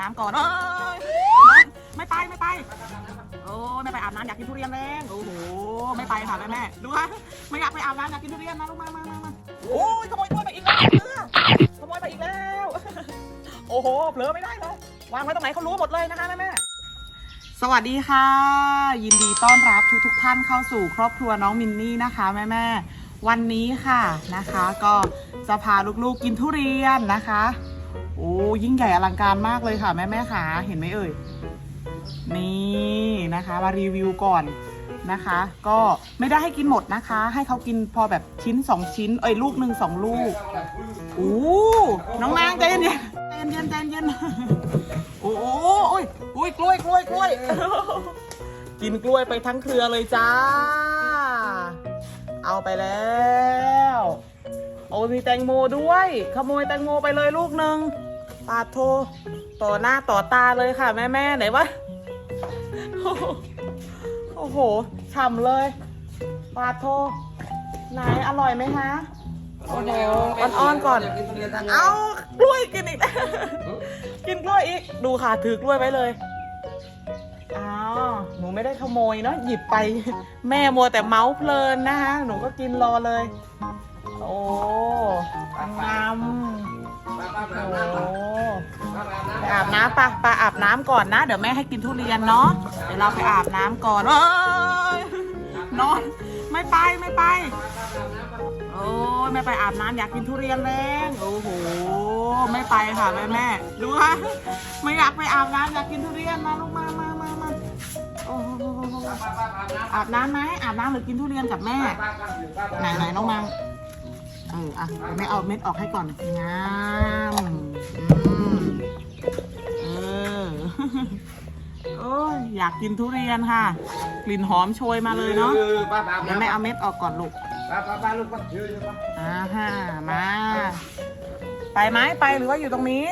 น้ำก่อนเอ้ยไม่ไปไม่ไป โอ้ไม่ไปอาบน้ำอยากกินทุเรียนแรงโอ้โหไม่ไปค่ะแม่แม่ดูค่ะไม่อยากไปอาบน้ำอยากกินทุเรียนนะลูกมามามามาโอ้ยขโมยกล้วยไปอีกแล้วขโมยไปอีกแล้ว โอ้โหเผลอไม่ได้เลยวางไว้ตรงไหนเขารู้หมดเลยนะคะแม่แม่สวัสดีค่ะ ยินดีต้อนรับทุกทุกๆท่านเข้าสู่ครอบครัวน้องมินนี่นะคะแม่แม่วันนี้ค่ะนะคะ ก็จะพาลูกๆกินทุเรียนนะคะ โอ้ยิ่งใหญ่อลังการมากเลยค่ะ แม่แม่ๆค่ะเห็นไหมเอ่ย นี่นะคะ มารีวิวก่อนนะคะ ก็ไม่ได้ให้กินหมดนะคะ ให้เขากินพอแบบชิ้น 2 ชิ้น เอ้ยลูกหนึ่งสองลูกโอ้น้องนางใจเย็นๆใจเย็นๆใจเย็นโอ้โหโอ้ยโอ้ยกล้วยกล้วยกล้วยกินกล้วยไปทั้งเครือเลยจ้า เอาไปแล้ว โอ้มีแตงโมด้วย ขโมยแตงโมไปเลยลูกหนึ่ง ปาโทต่อหน้าต่อตาเลยค่ะ แม่แม่ไหนวะโอ้โหฉ่ำเลยปาโทไหนอร่อยไหมคะโอ้โหอ่อนๆก่อน เอากล้วยกินอีก กินกล้วยอีก ดูค่ะถือกล้วยไว้เลยอ้าวหนูไม่ได้ขโมยเนาะหยิบไป แม่มัวแต่เมาส์เพลินนะคะหนูก็กินรอเลย โอ้งาม โอ้ไปอาบน้ำปะไปอาบน้ำก่อนนะ เดี๋ยวแม่ให้กินทุเรียนเนาะ เดี๋ยวเราไปอาบน้ำก่อนเอ้ยนอน ไม่ไปไม่ไป โอ้ยไม่ไปอาบน้ำอยากกินทุเรียนแรงโอ้โห ไม่ไปค่ะแม่แม่ดูค่ะไม่อยากไปอาบน้ำอยากกินทุเรียนมาลูกมามามามาโอ้โหอาบน้ำไหมอาบน้ำหรือกินทุเรียนกับแม่ ไหนไหนน้องมัง เอออะแม่เอาเม็ดออกให้ก่อนงามอืมเออโอ้ยอยากกินทุเรียนค่ะ กลิ่นหอมโชยมาเลยเนาะเดี๋ยวแม่เอาเม็ดออกก่อนลูกไปไปลูกไปเยอ่าฮะมา ไปไหมไปหรือว่าอยู่ตรงนี้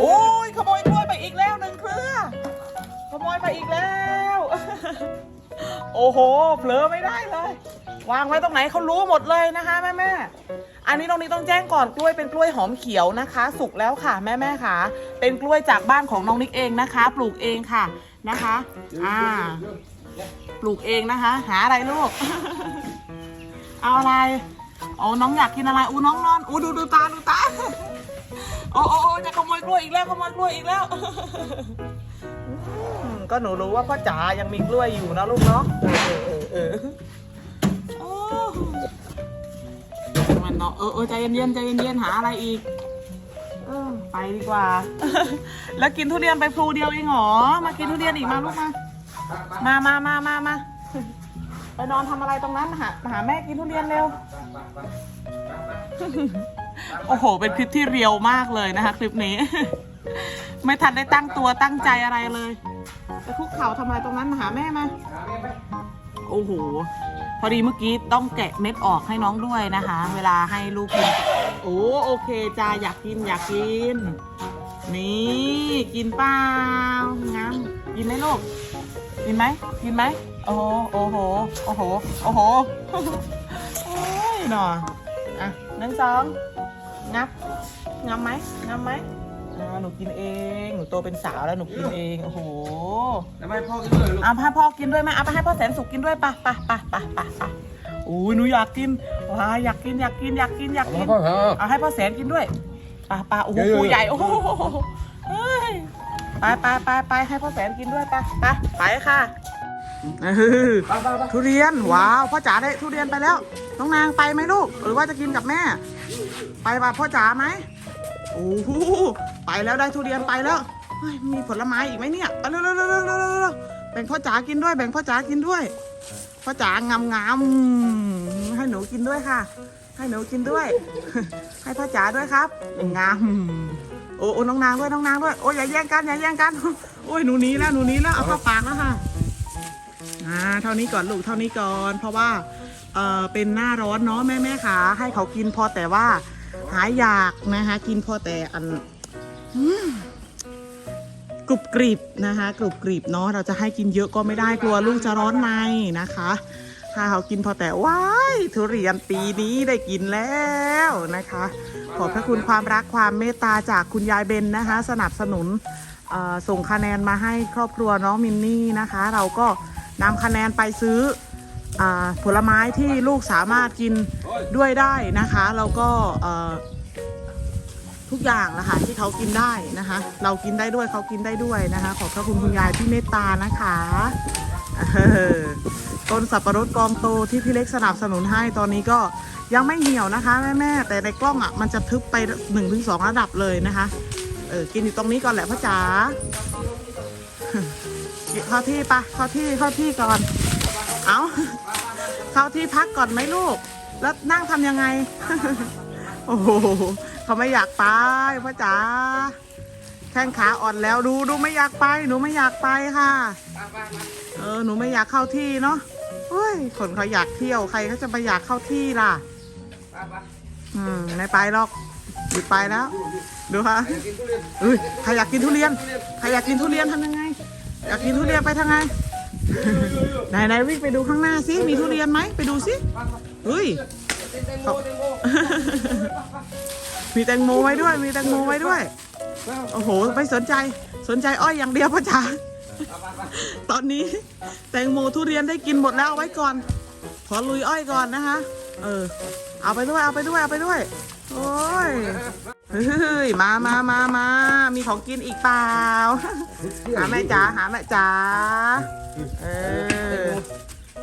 โอ้ยขโมยกล้วยไปอีกแล้วหนึ่งเครือขโมยไปอีกแล้ว โอ้โหเผลอไม่ได้เลย วางไว้ตรงไหนเขารู้หมดเลยนะคะแม่แม่อันนี้ตรงนี้ต้องแจ้งก่อนกล้วยเป็นกล้วยหอมเขียวนะคะ สุกแล้วค่ะแม่แม่ค่ะ เป็นกล้วยจากบ้านของน้องนิกเองนะคะ ปลูกเองค่ะนะคะ อ่า ปลูกเองนะคะ หาอะไรลูก เอาอะไรโอ้น้องอยากกินอะไรอู้น้องนอนอู้ดูดูตาดูตาโอ้โอ้โอ้จะขโมยกล้วยอีกแล้วขโมยกล้วยอีกแล้วก็หนูรู้ว่าพ่อจ๋ายังมีกล้วยอยู่นะลูกเนาะเออเออ เนาะเออเออใจเย็นๆใจเย็นๆหาอะไรอีก เออไปดีกว่า แล้วกินทุเรียนไปพลูเดียวเองเหรอมากินทุเรียนอีกมาลูกมา มามามามามาไปนอนทำอะไรตรงนั้นหาหาแม่กินทุเรียนเร็ว โอ้โห เป็นคลิปที่เรียวมากเลยนะคะ คลิปนี้ ไม่ทันได้ตั้งตัวตั้งใจอะไรเลยไปคุกเข่าทำอะไรตรงนั้นมาหาแม่มาโอ้โห พอดีเมื่อกี้ต้องแกะเม็ดออกให้น้องด้วยนะคะ เวลาให้ลูกกินโอ้โอเคจ้าอยากกินอยากกิน นี่กินเปล่างั้นกินไหมลูกกินไหมกินไหมโอ้โหโอ้โหโอ้โหโอ้โหโอ้ยหนออะหนึ่งสองงับงับไหมงับไหม อ่าหนูกินเอง หนูโตเป็นสาวแล้วหนูกินเอง โอ้โหทำไมพ่อกินเลยลูกเอาให้พ่อกินด้วยไหมเอาไปให้พ่อแสนสุขกินด้วยปะปะปะปะปะปะอุ้ยหนูอยากกินว้าอยากกินอยากกินอยากกินอยากกิน พ่อเหรอเอาให้พ่อแสนกินด้วยปะปะโอ้โหเยอะๆ ปูใหญ่โอ้โหเฮ้ยไปไปไปไปให้พ่อแสนกินด้วยไปไปไปค่ะเออไปไปไปทุเรียนว้าวพ่อจ๋าได้ทุเรียนไปแล้วน้องนางไปไหมลูก หรือว่าจะกินกับแม่ ไปป่ะพ่อจ๋าไหมโอ้โหไปแล้วได้ทุเรียนไปแล้วเฮ้ยมีผลไม้อีกไหมเนี่ยเอาเร็วเร็วเร็วเร็วเร็วเร็วเร็วแบ่งพ่อจ๋ากินด้วย แบ่งพ่อจ๋ากินด้วย พ่อจ๋างามงามๆให้หนูกินด้วยค่ะ ให้หนูกินด้วย ให้พ่อจ๋าด้วยครับงามโอ้โอ้น้องนางด้วยน้องนางด้วยโอ้ยอย่าแย่งกันอย่าแย่งกันโอ้ยหนูหนี้แล้วหนูหนี้แล้วเอาเข้าปากแล้วค่ะอ่าเท่านี้ก่อนลูกเท่านี้ก่อน เพราะว่าเออเป็นหน้าร้อนเนาะแม่แม่ขาให้เขากินพอแต่ว่าหายอยากนะคะกินพอแต่อัน กรุบกริบนะคะกรุบกริบเนาะเราจะให้กินเยอะก็ไม่ได้กลัวลูกจะร้อนในนะคะ ถ้าเขากินพอแต่ว้ายทุเรียนปีนี้ได้กินแล้วนะคะ ขอบพระคุณความรักความเมตตาจากคุณยายเบนนะคะ สนับสนุนส่งคะแนนมาให้ครอบครัวน้องมินนี่นะคะ เราก็นำคะแนนไปซื้ออผลไม้ที่ลูกสามารถกินด้วยได้นะคะ แล้วก็ ทุกอย่างนะคะที่เขากินได้นะคะ เรากินได้ด้วยเขากินได้ด้วยนะคะ ขอบพระคุณคุณยายที่เมตตานะคะเออต้นสับปะรดกองโตที่พี่เล็กสนับสนุนให้ตอนนี้ก็ยังไม่เหี่ยวนะคะแม่แม่ๆแต่ในกล้องอะมันจะทึบไป1นถึงสระดับเลยนะคะเออกินอยู่ตรงนี้ก่อนแหละพ่อจ๋าเข้าที่ปะเข้าที่เข้าที่ก่อน เอาเข้าที่พักก่อนไหมลูก แล้วนั่งทำยังไง โอ้โห เขาไม่อยากไปพ่อจ๋าแข้งขาอ่อนแล้วดูดูไม่อยากไป หนูไม่อยากไปค่ะ เออหนูไม่อยากเข้าที่เนาะเฮ้ยคนเขาอยากเที่ยวใครเขาจะไปอยากเข้าที่ล่ะอืมไม่ไปหรอกหยุดไปแล้ว ดูค่ะเรียนเอ้ยใครอยากกินทุเรียนใครอยากกินทุเรียนทำยังไง อยากกินทุเรียนไปทางไงไหนไหนวิ่งไปดูข้างหน้าสิมีทุเรียนไหมไปดูสิเฮ้ย มีแตงโมไว้ด้วย มีแตงโมไว้ด้วย โอ้โห ไม่สนใจ สนใจอ้อยอย่างเดียวพ่อจ๋า ตอนนี้แตงโมทุเรียนได้กินหมดแล้วเอาไว้ก่อน ขอลุยอ้อยก่อนนะคะ เออ เอาไปด้วย เอาไปด้วย เอาไปด้วย โอ้ย เฮ้ย มามามามา มีของกินอีกเปล่า หาแม่จ๋า หาแม่จ๋า เออ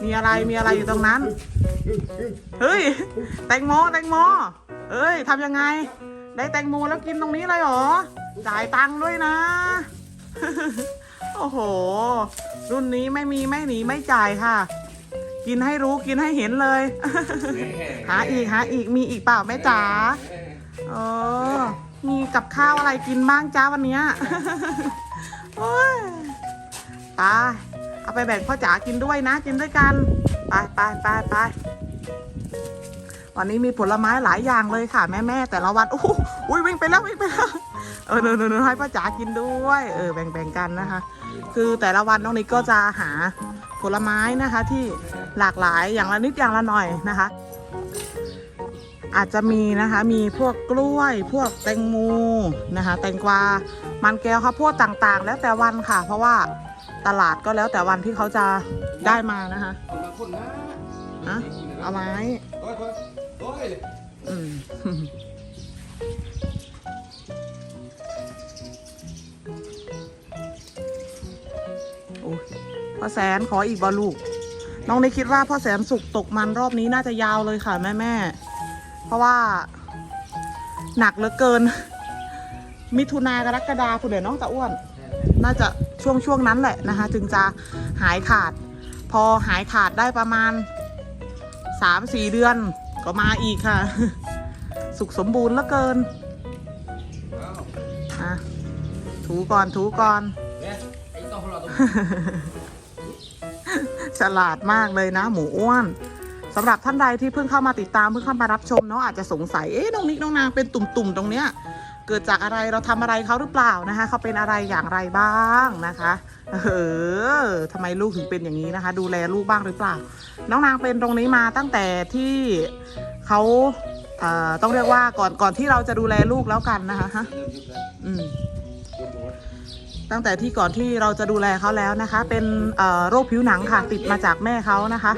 มีอะไร มีอะไรอยู่ตรงนั้น เฮ้ย แตงโม แตงโม เอ้ยทำยังไง ได้แตงโมแล้วกินตรงนี้เลยเหรอ จ่ายตังค์ด้วยนะ โอ้โห รุ่นนี้ไม่มีไม่หนีไม่จ่ายค่ะ กินให้รู้กินให้เห็นเลย หาอีกหาอีกมีอีกเปล่าแม่จ๋าเออมีกับข้าวอะไรกินบ้างจ้าวันเนี้ยโอ้ยไปเอาไปแบ่งพ่อจ๋ากินด้วยนะ กินด้วยกัน ไปไปไปไป วันนี้มีผลไม้หลายอย่างเลยค่ะแม่แม่ๆแต่ละวันโอ้โหอุ้ยวิ่งไปแล้ววิ่งไปแล้วเออเนเนให้พ่อจ๋ากินด้วย เออแบ่งแบ่งกันนะคะ คือแต่ละวันน้องนิกก็จะหาผลไม้นะคะที่หลากหลายอย่างละนิดอย่างละหน่อยนะคะ อาจจะมีนะคะมีพวกกล้วย พวกแตงโมนะคะ แตงกวา มันแก้วข้าวโพดต่างๆ แล้วแต่วันค่ะ เพราะว่าตลาดก็แล้วแต่วันที่เขาจะได้มานะคะคนละคนนะฮะเอาไม้โอืมโอ้ยพ่อแสนขออีกบอลูก น้องนี่คิดว่าพ่อแสนสุกตกมันรอบนี้น่าจะยาวเลยค่ะแม่แม่ๆเพราะว่า หนักเหลือเกิน มิถุนากรกฎาคุณเดี๋ยวน้องตาอ้วน น่าจะช่วงช่วงนั้นแหละนะคะ จึงจะหายขาด พอหายขาดได้ประมาณสามสี่เดือน ก็มาอีกค่ะ สุขสมบูรณ์เหลือเกินอะถูก่อนถูก่อนเนี่ยไอ้ต้องของเราต้องฉลาดมากเลยนะ หมูอ้วนสำหรับท่านใดที่เพิ่งเข้ามาติดตามเพิ่งเข้ามารับชมเนาะอาจจะสงสัยเอ๊ะน้องนิกน้องนางเป็นตุ่มๆตรงเนี้ย เกิดจากอะไรเราทำอะไรเขาหรือเปล่านะคะ เขาเป็นอะไรอย่างไรบ้างนะคะเออทำไมลูกถึงเป็นอย่างนี้นะคะ ดูแลลูกบ้างหรือเปล่า น้องนางเป็นตรงนี้มาตั้งแต่ที่เขาเอ่อต้องเรียกว่าก่อนก่อนที่เราจะดูแลลูกแล้วกันนะคะฮะอืมตั้งแต่ที่ก่อนที่เราจะดูแลเขาแล้วนะคะ เป็นเอ่อโรคผิวหนังค่ะ ติดมาจากแม่เขานะคะ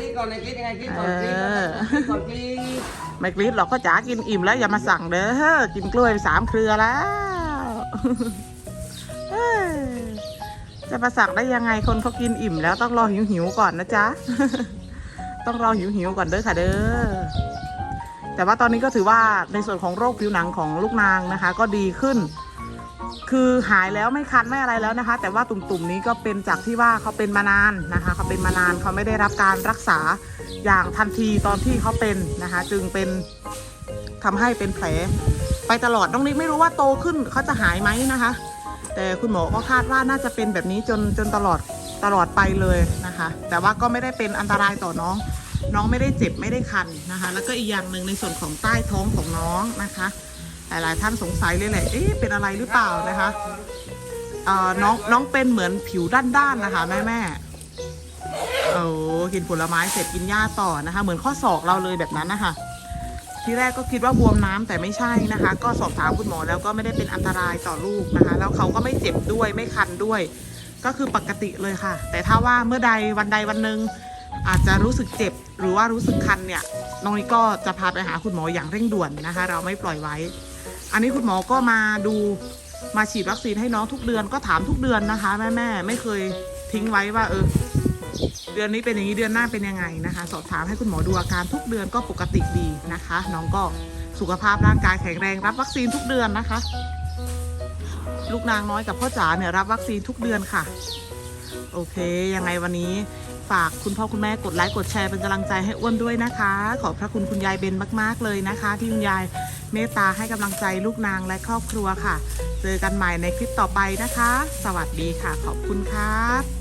กรีดก่อนเลยกรีดยังไงกรีดก่อนกรีดก่อกรีดไม่กรีดหรอกก็จ๋ากินอิ่มแล้วอย่ามาสั่งเด้อกินกล้วยสามเครือแล้วจะมาสั่งได้ยังไงคนเขากินอิ่มแล้วต้องรอหิวหิวก่อนนะจ๊ะต้องรอหิวหิวก่อนเด้อค่ะเด้อแต่ว่าตอนนี้ก็ถือว่าในส่วนของโรคผิวหนังของลูกนางนะคะ ก็ดีขึ้น คือหายแล้วไม่คันไม่อะไรแล้วนะคะ แต่ว่าตุ่มๆนี้ก็เป็นจากที่ว่าเขาเป็นมานานนะคะเขาเป็นมานานเขาไม่ได้รับการรักษา อย่างทันทีตอนที่เขาเป็นนะคะ จึงเป็นทำให้เป็นแผลไปตลอดน้องนิกไม่รู้ว่าโตขึ้นเขาจะหายไหมนะคะ แต่คุณหมอก็คาดว่าน่าจะเป็นแบบนี้จนจนตลอดตลอดไปเลยนะคะ แต่ว่าก็ไม่ได้เป็นอันตรายต่อน้อง น้องไม่ได้เจ็บไม่ได้คันนะคะ แล้วก็อีกอย่างหนึ่งในส่วนของใต้ท้องของน้องนะคะ หลายๆท่านสงสัยเลยแหละเอ๊ะเป็นอะไรหรือเปล่านะคะน้องน้องเป็นเหมือนผิวด้านๆนะคะแม่แม่ โอ้กินผลไม้เสร็จกินหญ้าต่อนะคะ เหมือนข้อศอกเราเลยแบบนั้นนะคะที่แรกก็คิดว่าบวมน้ำแต่ไม่ใช่นะคะ ก็สอบถามคุณหมอแล้วก็ไม่ได้เป็นอันตรายต่อลูกนะคะ แล้วเขาก็ไม่เจ็บด้วยไม่คันด้วย ก็คือปกติเลยค่ะ แต่ถ้าว่าเมื่อใดวันใดวันหนึ่งอาจจะรู้สึกเจ็บหรือว่ารู้สึกคันเนี่ยน้องนิกก็จะพาไปหาคุณหมออย่างเร่งด่วนนะคะ เราไม่ปล่อยไว้ อันนี้คุณหมอก็มาดูมาฉีดวัคซีนให้น้องทุกเดือนก็ถามทุกเดือนนะคะ แม่แม่ไม่เคยทิ้งไว้ว่าเออ ดือนนี้เป็นอย่างนี้เดือนหน้าเป็นยังไงนะคะ สอบถามให้คุณหมอดูอาการทุกเดือนก็ปกติดีนะคะ น้องก็สุขภาพร่างกายแข็งแรงรับวัคซีนทุกเดือนนะคะ ลูกนางน้อยกับพ่อจ๋าเนี่ยรับวัคซีนทุกเดือนค่ะ โอเค ยังไงวันนี้ฝากคุณพ่อคุณแม่กดไลค์กดแชร์เป็นกำลังใจให้อ้วนด้วยนะคะ ขอบพระคุณคุณยายเบนมาก ๆ เลยนะคะ ที่คุณยายเมตตาให้กำลังใจลูกนางและครอบครัวค่ะ เจอกันใหม่ในคลิปต่อไปนะคะ สวัสดีค่ะ ขอบคุณครับ